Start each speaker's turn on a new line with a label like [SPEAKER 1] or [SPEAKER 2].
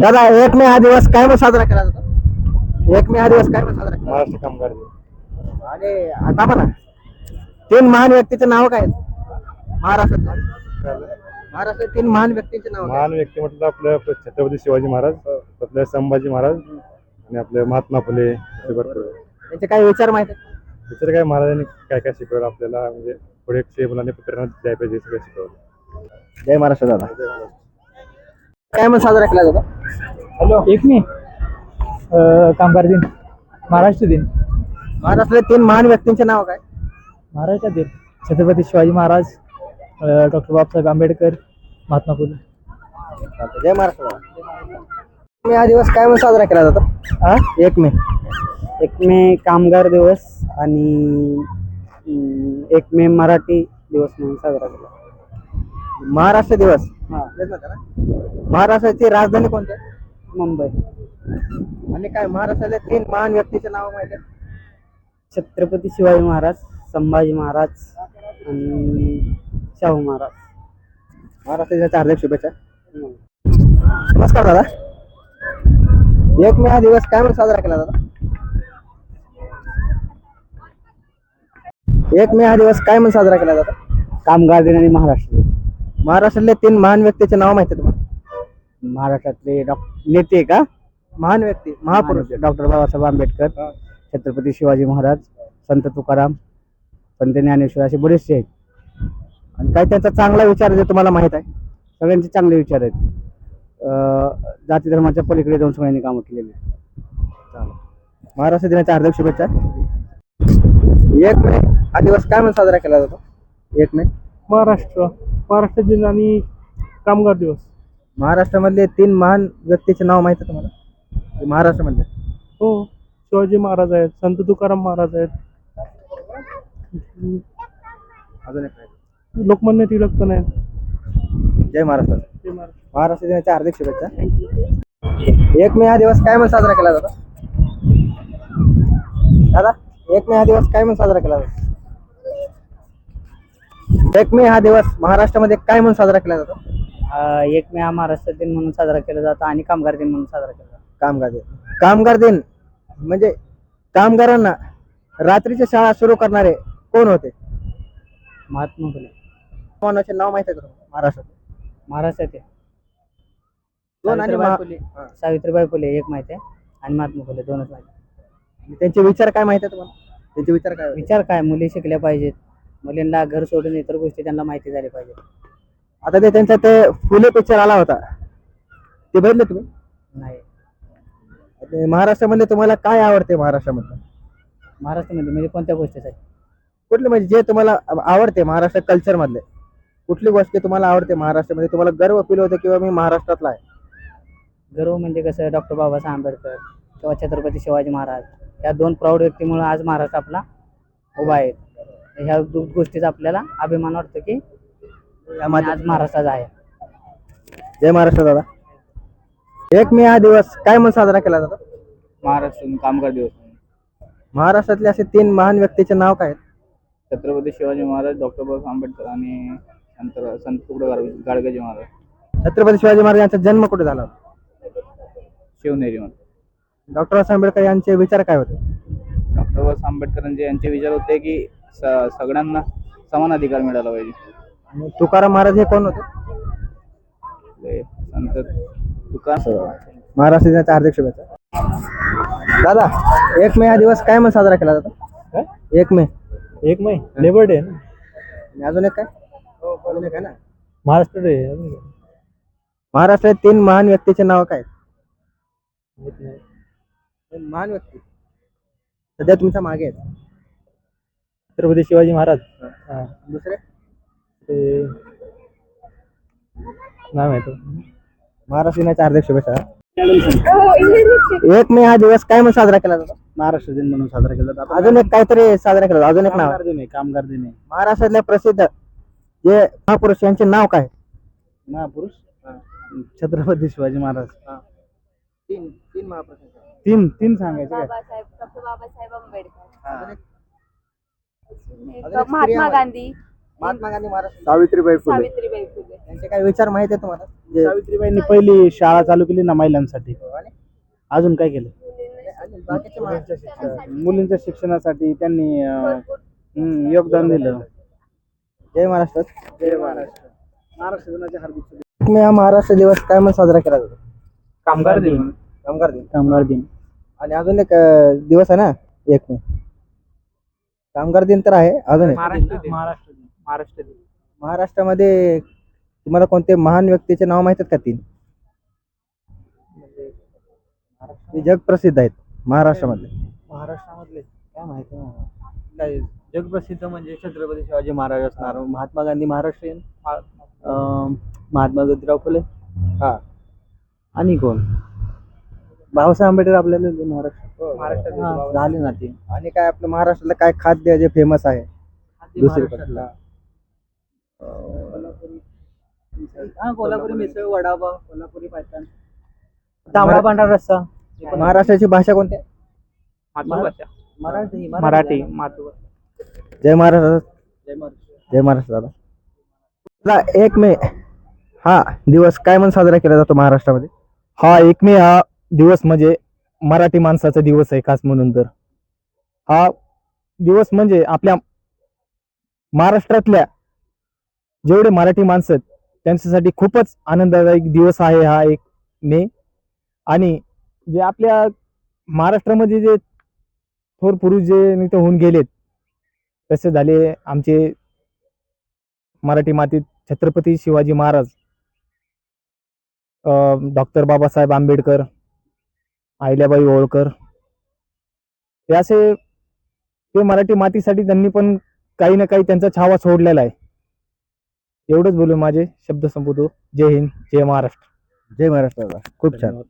[SPEAKER 1] दादा एक मे हा दिवस काय मग साजरा केला जातो एक मे हा दिवस काय मग साजरा केला
[SPEAKER 2] महाराष्ट्र कामगार दिन.
[SPEAKER 1] जातो? आणि आता म्हणा तीन महान व्यक्तीचे नाव काय आहेत? महाराष्ट्रात महाराष्ट्रात तीन महान व्यक्तींचे नाव काय?
[SPEAKER 2] महान व्यक्ती म्हटलं आपलं आपलं छत्रपती शिवाजी महाराज आपलं संभाजी महाराज आणि आपले महात्मा फुले असे भरपूर आहे.
[SPEAKER 1] त्यांचे काही विचार माहिती आहेत?
[SPEAKER 2] दुसरं काय महाराजांनी काय काय शिकवलं आपल्याला म्हणजे पुढे मुलांनी पुत्रांना द्यायला पाहिजे हे सगळं शिकवलं
[SPEAKER 1] जय महाराष्ट्र दादा काय मग साजरा केला जातो?
[SPEAKER 3] हॅलो. एक मी. कामगार दिन. महाराष्ट्र दिन.
[SPEAKER 1] महाराष्ट्रात तीन महान व्यक्तींचे नाव काय?
[SPEAKER 3] महाराष्ट्र दिन. छत्रपती शिवाजी महाराज डॉक्टर बाबासाहेब आंबेडकर महात्मा फुले.
[SPEAKER 1] चालतंय. जय महाराष्ट्र मे हा दिवस काय मग साजरा केला जातो?
[SPEAKER 3] हा
[SPEAKER 1] एक मे.
[SPEAKER 3] एक मे कामगार दिवस आणि एक मे मराठी दिवस म्हणून साजरा केला
[SPEAKER 1] महाराष्ट्र दिवस.
[SPEAKER 3] हा?
[SPEAKER 1] महाराष्ट्राची राजधानी कोणती? आहे?
[SPEAKER 3] मुंबई.
[SPEAKER 1] आणि काय महाराष्ट्रातल्या तीन महान व्यक्तीचे नाव माहिती आहेत?
[SPEAKER 3] छत्रपती शिवाजी महाराज संभाजी महाराज आणि शाहू महाराज.
[SPEAKER 1] महाराष्ट्राच्या हार्दिक शुभेच्छा. नमस्कार दादा. एक मे हा दिवस काय म्हणून साजरा केला दादा? एक मे हा दिवस काय म्हणून साजरा केला जातो
[SPEAKER 3] कामगार दिन आणि महाराष्ट्र दिन.
[SPEAKER 1] महाराष्ट्रातले तीन महान व्यक्तीचे नाव माहिती आहे तुम्हाला?
[SPEAKER 3] महाराष्ट्रातले डॉ नेते का?
[SPEAKER 1] महान व्यक्ती महापुरुष
[SPEAKER 3] डॉक्टर बाबासाहेब आंबेडकर छत्रपती शिवाजी महाराज संत तुकाराम संत ज्ञानेश्वर असे बरेचसे आहेत.
[SPEAKER 1] आणि काय त्यांचा चांगला विचार जे तुम्हाला माहीत आहे.
[SPEAKER 3] सगळ्यांचे चांगले विचार आहेत. अं, जाती धर्माच्या पलीकडे जाऊन सगळ्यांनी कामं केलेली आहेत.
[SPEAKER 1] महाराष्ट्र दिनाच्या हार्दिक शुभेच्छा. एक मे हा दिवस काय म्हणून साजरा केला जातो? एक मे?
[SPEAKER 3] महाराष्ट्र. महाराष्ट्र दिन आणि कामगार दिवस.
[SPEAKER 1] महाराष्ट्रामधले तीन महान व्यक्तीचे नाव माहिती आहे तुम्हाला? महाराष्ट्रामधले.
[SPEAKER 3] हो शिवाजी महाराज आहेत संत तुकाराम महाराज आहेत.
[SPEAKER 1] अजून एक आहे.
[SPEAKER 3] लोकमान्य टिळक पण आहेत.
[SPEAKER 1] जय महाराष्ट्र. महाराष्ट्र. दिनाच्या हार्दिक शुभेच्छा. एक मे हा दिवस काय म्हणून साजरा केला जातो? दादा एक मे हा दिवस काय म्हणून साजरा केला जातो? एक मे हा दिवस महाराष्ट्रामध्ये काय म्हणून साजरा केला जातो?
[SPEAKER 3] एक मे हा महाराष्ट्र दिन म्हणून साजरा केला जातो आणि कामगार दिन म्हणून साजरा केला जातो.
[SPEAKER 1] कामगार दिन. कामगार दिन म्हणजे कामगारांना रात्रीच्या शाळा सुरू करणारे कोण होते?
[SPEAKER 3] महात्मा फुले.
[SPEAKER 1] कोणाचे नाव माहिती आहे का तुम्हाला? महाराष्ट्रात. दोन आणि
[SPEAKER 3] सावित्रीबाई
[SPEAKER 1] महा-
[SPEAKER 3] फुले.
[SPEAKER 1] हा.
[SPEAKER 3] सावित्रीबाई फुले एक माहिती आहे. आणि महात्मा फुले दोनच माहिती
[SPEAKER 1] त्यांचे विचार काय माहिती आहे तुम्हाला? त्यांचे विचार काय होते?
[SPEAKER 3] विचार काय? मुली शिकल्या पाहिजेत. मुलींना घर सोडून इतर गोष्टी त्यांना माहिती झाली पाहिजे.
[SPEAKER 1] आता ते त्यांचा ते फुले पिक्चर आला होता. ते बघितले तुम्ही?
[SPEAKER 3] नाही.
[SPEAKER 1] महाराष्ट्रामध्ये तुम्हाला काय आवडते महाराष्ट्रामधलं?
[SPEAKER 3] महाराष्ट्रामध्ये म्हणजे कोणत्या गोष्टीसाठी
[SPEAKER 1] कुठले म्हणजे जे तुम्हाला आवडते महाराष्ट्र कल्चर मधले. कुठली गोष्ट तुम्हाला आवडते महाराष्ट्रामध्ये? तुम्हाला गर्व फील होतो किंवा मी महाराष्ट्रातला आहे?
[SPEAKER 3] गर्व म्हणजे कसं डॉक्टर बाबासाहेब आंबेडकर किंवा छत्रपती शिवाजी महाराज या दोन प्रौढ व्यक्तीमुळे आज महाराष्ट्र आपला उभा आहे. ह्या गोष्टीचा आपल्याला अभिमान वाटतो की आज महाराष्ट्राचा आहे.
[SPEAKER 1] जय महाराष्ट्र दादा. एक मे हा दिवस काय म्हणून साजरा केला जातो?
[SPEAKER 3] महाराष्ट्र कामगार दिवस.
[SPEAKER 1] महाराष्ट्रातले असे तीन महान व्यक्तीचे नाव काय आहेत?
[SPEAKER 3] छत्रपती शिवाजी महाराज डॉक्टर बाबासाहेब आंबेडकर आणि संत संत तुकडोजी गाडगेजी महाराज.
[SPEAKER 1] छत्रपती शिवाजी महाराज यांचा जन्म कुठे झाला?
[SPEAKER 3] शिवनेरी
[SPEAKER 1] डॉक्टर बाबासाहेब आंबेडकर यांचे विचार काय होते?
[SPEAKER 3] डॉक्टर बाबासाहेब आंबेडकरांचे यांचे विचार होते की स- सगळ्यांना समान अधिकार मिळाला पाहिजे.
[SPEAKER 1] आणि तुकाराम महाराज हे कोण होते?
[SPEAKER 3] ते संत
[SPEAKER 1] महाराष्ट्र दिनाच्या हार्दिक शुभेच्छा दादा एक मे हा दिवस काय म्हणून साजरा केला जातो? एक मे.
[SPEAKER 3] एक मै? Labour day.
[SPEAKER 1] आणि अजून एक काय? अजून एक आहे ना?
[SPEAKER 3] महाराष्ट्र डे
[SPEAKER 1] महाराष्ट्रात तीन महान व्यक्तीचे नाव काय? तीन महान व्यक्ती. सध्या तुमच्या मागे आहेत.
[SPEAKER 3] छत्रपती शिवाजी महाराज.
[SPEAKER 1] दुसरे?
[SPEAKER 3] ते नाव आहे तो.
[SPEAKER 1] महाराष्ट्र दिनाच्या हार्दिक शुभेच्छा. एक मे हा दिवस काय म्हणून साजरा केला जातो?
[SPEAKER 3] महाराष्ट्र दिन म्हणून साजरा केला जातो.
[SPEAKER 1] अजून एक काहीतरी साजरा केला जातो. अजून एक नाव. आहे.
[SPEAKER 3] दिन आहे कामगार दिन आहे.
[SPEAKER 1] महाराष्ट्रातल्या प्रसिद्ध जे महापुरुष यांचे नाव काय?
[SPEAKER 3] महापुरुष? छत्रपती शिवाजी महाराज.
[SPEAKER 1] तीन तीन महापुरुष
[SPEAKER 3] तीन तीन सांगायचे काय?
[SPEAKER 4] बाबासाहेब डॉक्टर बाबासाहेब आंबेडकर.
[SPEAKER 1] एक-
[SPEAKER 4] महात्मा. गांधी.
[SPEAKER 1] महात्मा गांधी महाराष्ट्र
[SPEAKER 2] सावित्रीबाई फुले.
[SPEAKER 4] सावित्रीबाई फुले.
[SPEAKER 1] त्यांचे काही विचार माहिती आहे तुम्हाला? जे-
[SPEAKER 5] सावित्रीबाईंनी पहिली शाळा चालू केली ना महिलांसाठी.
[SPEAKER 1] आणि-
[SPEAKER 5] अजून काय केलं?
[SPEAKER 1] बाकीचे
[SPEAKER 5] मुलींच्या शिक्षणासाठी. त्यांनी अं,
[SPEAKER 4] भरपूर
[SPEAKER 5] हम्म, योगदान दिलं.
[SPEAKER 1] जय महाराष्ट्र.
[SPEAKER 5] जय महाराष्ट्र. महाराष्ट्र दिनाच्या हार्दिक शुभेच्छा.
[SPEAKER 1] तुम्ही हा महाराष्ट्र दिवस काय म्हणून साजरा केला? जातो
[SPEAKER 5] कामगार दिन.
[SPEAKER 1] कामगार दिन.
[SPEAKER 5] कामगार दिन.
[SPEAKER 1] आणि अजून एक अं, दिवस आहे ना? एक मे. कामगार दिन तर आहे अजून
[SPEAKER 5] महाराष्ट्र दिन. महाराष्ट्र दिन. महाराष्ट्र दिन.
[SPEAKER 1] महाराष्ट्रामध्ये तुम्हाला कोणते महान व्यक्तीचे नाव माहीत आहेत का तीन? जग प्रसिद्ध आहेत महाराष्ट्रामधले.
[SPEAKER 6] महाराष्ट्रामधले. काय माहिती नाही मला. काय जगप्रसिद्ध म्हणजे छत्रपती शिवाजी महाराज असणार. महात्मा गांधी महाराष्ट्रीयन अं, महात्मा ज्योतिराव फुले.
[SPEAKER 1] हा.
[SPEAKER 6] आणि कोण? बाबासाहेब आंबेडकर आपल्याला महाराष्ट्र.
[SPEAKER 5] दिन
[SPEAKER 6] हा, झाले ना ते.
[SPEAKER 1] आणि काय आपलं महाराष्ट्रातलं काय खाद्य जे फेमस आहे.
[SPEAKER 6] हा कोल्हापुरी मिसळ वडापाव
[SPEAKER 5] कोल्हापुरी पायथन
[SPEAKER 6] तांबडा पांढरा रस्सा.
[SPEAKER 1] महाराष्ट्राची भाषा कोणती आहे?
[SPEAKER 5] मातृभाषा.
[SPEAKER 6] मराठी.
[SPEAKER 5] मराठी. मातृभाषा
[SPEAKER 1] जय महाराष्ट्र.
[SPEAKER 6] जय महाराष्ट्र.
[SPEAKER 1] जय महाराष्ट्र. दादा. दादा, एक मे हा दिवस काय म्हणून साजरा केला जातो महाराष्ट्रामध्ये?
[SPEAKER 7] हा एक मे हा दिवस म्हणजे मराठी माणसाचा दिवस आहे खास म्हणून तर. हा दिवस म्हणजे आपल्या महाराष्ट्रातल्या जेवढे मराठी माणसं आहेत त्यांच्यासाठी खूपच आनंददायक दिवस आहे हा एक मे. आणि जे आपल्या महाराष्ट्रामध्ये जे थोर पुरुष जे नित होऊन गेलेत तसे झाले आमचे मराठी मातीत छत्रपती शिवाजी महाराज डॉक्टर बाबासाहेब आंबेडकर अहिल्याबाई होळकर हे असे ते मराठी मातीसाठी त्यांनी पण काही ना काही त्यांचा छावा सोडलेला आहे. एवढंच बोलून माझे शब्द संपवतो. जय हिंद जय महाराष्ट्र.
[SPEAKER 1] जय महाराष्ट्र दादा. खूप छान.